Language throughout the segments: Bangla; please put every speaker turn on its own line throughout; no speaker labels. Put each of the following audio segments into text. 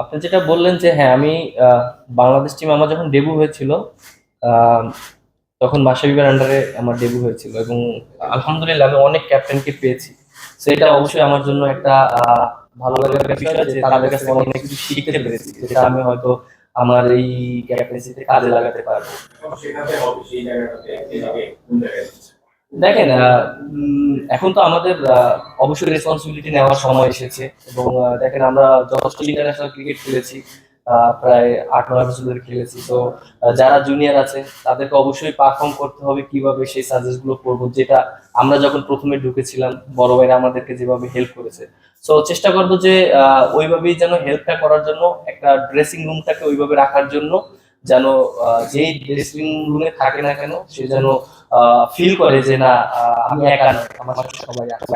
আপনি যেটা বললেন যে হ্যাঁ আমি বাংলাদেশ টিম আমার যখন ডেবু হয়েছিল তখন মাসাবিবের আন্ডারে আমার ডেবু হয়েছিল এবং আলহামদুলিল্লাহ আমি অনেক ক্যাপ্টেনকে পেয়েছি। সেটা অবশ্যই আমার জন্য একটা ভালো লাগার বিষয় যে, তাদের কাছে অনেক কিছু শিখতে পেরেছি, যেটা আমি হয়তো আমার এই ক্যাপ্টেন্সিতে কাজে লাগাতে পারব। দেখেন এখন তো আমাদের অবশ্যই রেসপন্সিবিলিটি নেওয়ার সময় এসেছে এবং দেখেন আমরা যথেষ্ট ইন্টারন্যাশনাল ক্রিকেট খেলেছি প্রায় আট নয় বছর ধরে খেলেছি। তো যারা জুনিয়র আছে, তাদেরকে অবশ্যই পারফর্ম করতে হবে কীভাবে সেই সাজেস্টগুলো করব, যেটা আমরা যখন প্রথমে ঢুকেছিলাম, বড় ভাইরা আমাদেরকে যেভাবে হেল্প করেছে। তো চেষ্টা করব যে ওইভাবেই যেন হেল্পটা করার জন্য, একটা ড্রেসিং রুমটাকে ওইভাবে রাখার জন্য, যেন যেই ড্রেসিং রুমে থাকে না কেন, সে যেন ফিল করে যে না আমি একা নয় আমার সাথে সবাই আছে।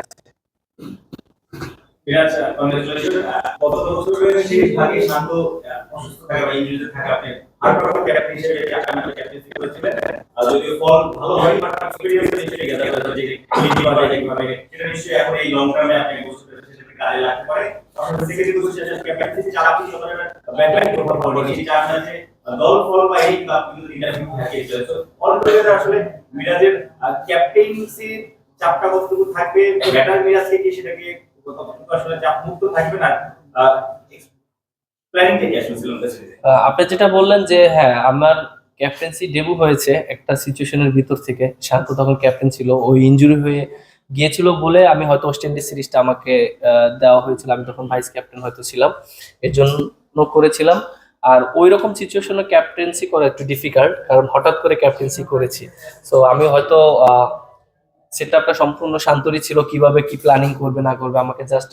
কাজে লাগতে পারে। বা এই থাকে আসলে মিরাজের চাপটা কতটুকু থাকবে ব্যাটার মিরাজকে কি সেটাকে আসলে চাপ মুক্ত থাকবে না থেকে
আপনি যেটা বললেন যে হ্যাঁ আমার ক্যাপ্টেন্সি ডেবু হয়েছে একটা সিচুয়েশনের ভিতর থেকে। শান্ত তখন ক্যাপ্টেন ছিল ওই ইনজুরি হয়ে গিয়েছিল বলে আমি হয়তো ওয়েস্ট ইন্ডিজ সিরিজটা আমাকে দেওয়া হয়েছিল। আমি তখন ভাইস ক্যাপ্টেন হয়তো ছিলাম। এর জন্য করেছিলাম। আর ওই রকম সিচুয়েশনে ক্যাপ্টেন্সি করা একটু ডিফিকাল্ট কারণ হঠাৎ করে ক্যাপ্টেন্সি করেছি। সো আমি হয়তো সেটআপটা সম্পূর্ণ শান্তরই ছিল, কীভাবে কি প্ল্যানিং করবে, না করবে, আমাকে জাস্ট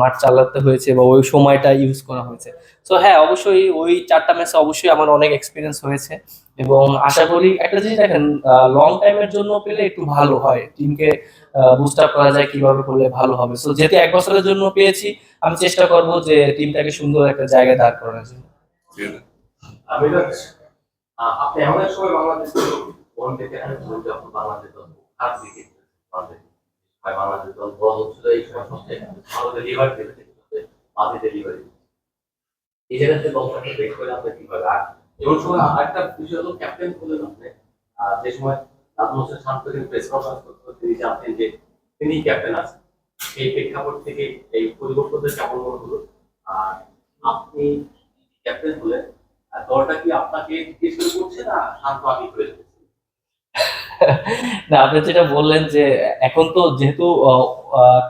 মাঠ চালাতে হয়েছে বা ওই সময়টা ইউজ করা হয়েছে। সো হ্যাঁ অবশ্যই ওই চারটা ম্যাচে অবশ্যই আমার অনেক এক্সপিরিয়েন্স হয়েছে এবং আশা করি একটা জিনিস দেখেন লং টাইমের জন্য পেলে একটু ভালো হয়। টিমকে বুস্ট আপ করা যায়, কীভাবে করলে ভালো হবে। সো যেহেতু এক বছরের জন্য পেয়েছি, আমি চেষ্টা করব যে টিমটাকে সুন্দর একটা জায়গায় দাঁড় করানোর জন্য।
আপনি এমন সময় বাংলাদেশ বাংলাদেশ হয় দল। হচ্ছিল এই সময় সবচেয়ে ভালো বাদে ডেলিভারি এই জায়গাতে দলটাকে করে কীভাবে আর সময় হলো ক্যাপ্টেন বললেন আপনি যে সময় হোসেন শান্ত প্রেস কনফারেন্স করতে তিনি জানতেন যে তিনি ক্যাপ্টেন আছেন। এই প্রেক্ষাপট থেকে এই পরিবর্তনটা কেমন মনে হলো? আর আপনি ক্যাপ্টেন আর দলটা কি আপনাকে জিজ্ঞেস করে করছে না শান্ত আগে করে রেখেছে?
না, আপনি যেটা বললেন যে এখন তো যেহেতু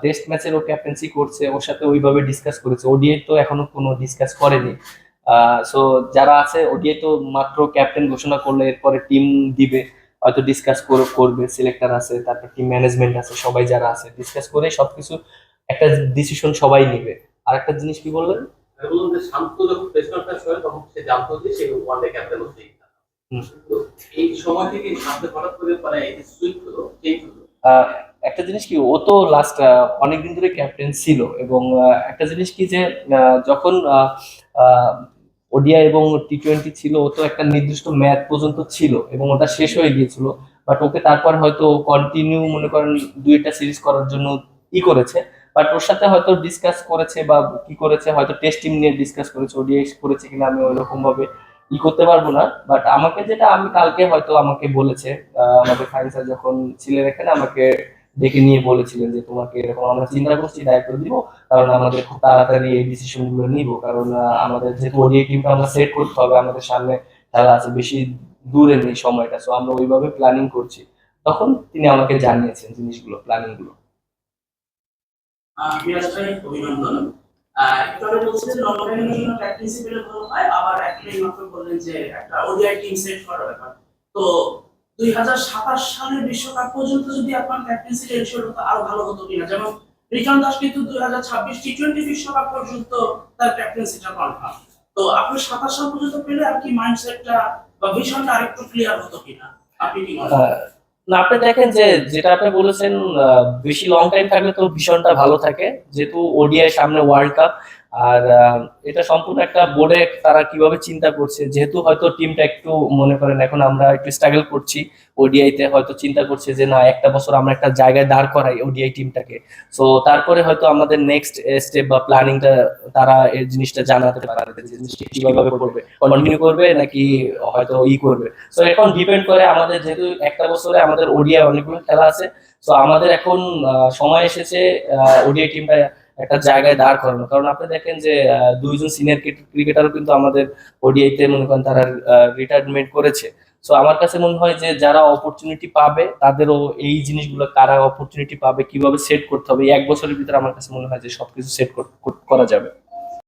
টেস্ট ম্যাচের ও ক্যাপ্টেন্সি করছে, ওর সাথে ওইভাবে ডিসকাস করেছে। ওডিআই তো এখনও কোনো ডিসকাস করেনি। সো যারা আছে ওডিআই তো মাত্র ক্যাপ্টেন ঘোষণা করলে, এরপরে টিম দিবে। হয়তো ডিসকাস করবে সিলেক্টর আছে, তারপর টিম ম্যানেজমেন্ট আছে, সবাই যারা আছে ডিসকাস করে সবকিছু একটা ডিসিশন সবাই নিবে। আর একটা জিনিস কি বললেন?
বললাম যে শান্ত যখন প্রেস কনফারেন্স করে তখন সে জানতো যে সে ওয়ান ডে ক্যাপ্টেন হচ্ছে। এই সময় থেকে মানে
একটা জিনিস কি, ও তো লাস্ট অনেকদিন ধরে ক্যাপ্টেন ছিল এবং একটা জিনিস কি যে যখন ওডিআই এবং টি টোয়েন্টি ছিল, ও তো একটা নির্দিষ্ট ম্যাচ পর্যন্ত ছিল এবং ওটা শেষ হয়ে গিয়েছিল। বাট ওকে তারপর হয়তো কন্টিনিউ মনে করেন দুইটা সিরিজ করার জন্য ই করেছে। বাট ওর সাথে হয়তো ডিসকাস করেছে বা কি করেছে, হয়তো টেস্ট টিম নিয়ে ডিসকাস করেছে ওডিআই করেছে কিনা আমি ওইরকম ভাবে ই করতে পারব না বাট আমাকে যেটা আমি কালকে হয়তো আমাকে বলেছে আমাদের ফাইন স্যার যখন ছিলেন এখানে আমাকে ডেকে নিয়ে বলেছিলেন যে তোমাকে এরকম আমরা চিন্তা করছি দায়িত্ব দিব কারণ আমাদের খুব তাড়াতাড়ি এই ডিসিশনগুলো নিব কারণ আমাদের যেহেতু ওডিআই টিমটা আমরা সেট করতে হবে আমাদের সামনে খেলা আছে বেশি দূরে নেই সময়টা সো আমরা ওইভাবে প্ল্যানিং করছি। তখন তিনি আমাকে জানিয়েছেন জিনিসগুলো প্ল্যানিংগুলো।
আহ, বিরাজ ভাই অভিনন্দন। একটু বলছিলেন লং জন্য ক্যাপ্টেন্সি পেলে ভালো হয়, আবার একটাই মাত্র বললেন যে একটা ওডিআই টিম সেট করার ব্যাপার। তো দুই হাজার সাতাশ সালের বিশ্বকাপ পর্যন্ত যদি আপনার ক্যাপ্টেন্সি এনশিওর হতো আরও ভালো হতো কিনা? যেমন রিকান দাস কিন্তু দুই হাজার ছাব্বিশ টি টোয়েন্টি বিশ্বকাপ পর্যন্ত তার ক্যাপ্টেন্সিটা কনফার্ম তো আপনি সাতাশ সাল পর্যন্ত পেলে আর কি মাইন্ডসেটটা বা ভিশনটা আরেকটু ক্লিয়ার হতো কিনা? আপনি কি মনে
না, আপনি দেখেন যে যেটা আপনি বলেছেন বেশি লং টাইম থাকলে তো ভীষণটা ভালো থাকে। যেহেতু ওডিআই সামনে ওয়ার্ল্ড কাপ আর এটা সম্পূর্ণ একটা বোর্ডে তারা কীভাবে চিন্তা করছে যেহেতু হয়তো টিমটা একটু মনে করেন এখন আমরা একটু স্ট্রাগল করছি ওডিআইতে হয়তো চিন্তা করছে যে না একটা বছর আমরা একটা জায়গায় দাঁড় করাই ওডিআই টিমটাকে। সো তারপরে হয়তো আমাদের নেক্সট স্টেপ বা প্ল্যানিংটা তারা এই জিনিসটা জানাতে পারে যে জিনিসটা কীভাবে করবে। কন্টিনিউ করবে নাকি হয়তো ই করবে? সো এখন ডিপেন্ড করে আমাদের যেহেতু একটা বছরে আমাদের ওডিআই অনেকগুলো খেলা আছে সো আমাদের এখন সময় এসেছে ওডিআই টিমটা একটা জায়গায় দাঁড় করানো। কারণ আপনি দেখেন যে দুইজন সিনিয়র ক্রিকেটারও কিন্তু আমাদের ওডিআইতে মনে করেন তারা রিটায়ারমেন্ট করেছে। সো আমার কাছে মনে হয় যে, যারা অপরচুনিটি পাবে, তাদেরও এই জিনিসগুলো কারা অপরচুনিটি পাবে, কীভাবে সেট করতে হবে এক বছরের ভিতরে আমার কাছে মনে হয় যে সবকিছু সেট করা যাবে।